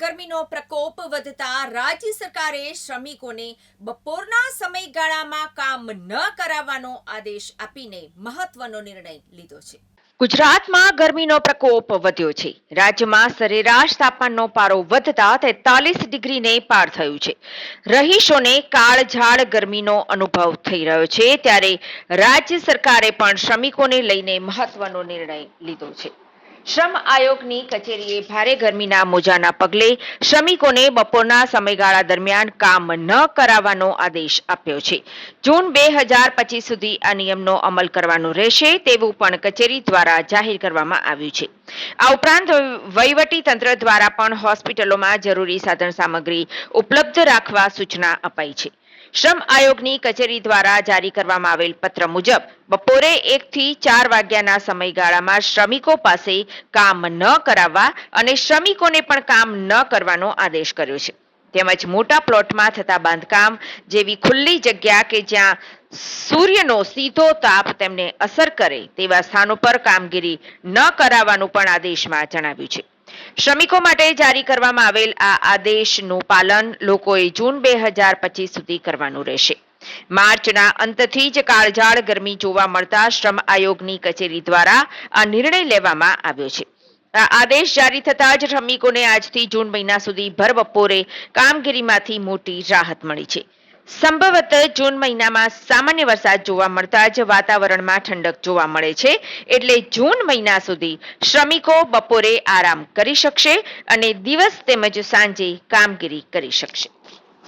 ગરમીનો પ્રકોપ વધતા રાજ્ય સરકારે શ્રમિકોને બપોરના સમયગાળામાં કામ ન કરાવવાનો આદેશ આપીને મહત્વનો નિર્ણય લીધો છે. ગુજરાતમાં ગરમીનો પ્રકોપ વધ્યો છે. રાજ્યમાં સરેરાશ તાપમાનનો પારો વધતા તેતાલીસ ડિગ્રીને પાર થયું છે. રહીશોને કાળઝાળ ગરમીનો અનુભવ થઈ રહ્યો છે. ત્યારે રાજ્ય સરકારે પણ શ્રમિકોને લઈને મહત્વનો નિર્ણય લીધો છે. શ્રમ આયોગની કચેરીએ ભારે ગરમીના મોજાના પગલે શ્રમિકોને બપોરના સમયગાળા દરમિયાન કામ ન કરાવવાનો આદેશ આપ્યો છે. જૂન બે હજાર પચીસ સુધી આ નિયમનો અમલ કરવાનો રહેશે તેવું પણ કચેરી દ્વારા જાહેર કરવામાં આવ્યું છે. આ ઉપરાંત વહીવટી તંત્ર દ્વારા પણ હોસ્પિટલોમાં જરૂરી સાધન સામગ્રી ઉપલબ્ધ રાખવા સૂચના અપાઈ છે. શ્રમ આયોગની કચેરી દ્વારા જારી કરવામાં આવેલ પત્ર મુજબ, બપોરે એક થી ચાર વાગ્યાના સમયગાળામાં શ્રમિકો પાસે કામ ન કરાવવા અને શ્રમિકોને પણ કામ ન કરવાનો આદેશ કર્યો છે. તેમજ મોટા પ્લોટમાં થતા બાંધકામ જેવી ખુલ્લી જગ્યા કે જ્યાં સૂર્યનો સીધો તાપ તેમને અસર કરે તેવા સ્થાનો પર કામગીરી ન કરાવવાનું પણ આદેશમાં જણાવ્યું છે. શ્રમિકો માટે જારી કરવામાં આવેલ આ આદેશનું પાલન લોકોએ જૂન બે હજાર પચીસ સુધી કરવાનું રહેશે. માર્ચના અંતથી જ કાળઝાળ ગરમી જોવા મળતા શ્રમ આયોગની કચેરી દ્વારા આ નિર્ણય લેવામાં આવ્યો છે. આ આદેશ જારી થતા જ શ્રમિકોને આજથી જૂન મહિના સુધી ભર બપોરે કામગીરીમાંથી મોટી રાહત મળી છે. સંભવત જૂન મહિનામાં સામાન્ય વરસાદ જોવા મળતા જ વાતાવરણમાં ઠંડક જોવા મળે છે. એટલે જૂન મહિના સુધી શ્રમિકો બપોરે આરામ કરી શકશે અને દિવસ તેમજ સાંજે કામગીરી કરી શકશે.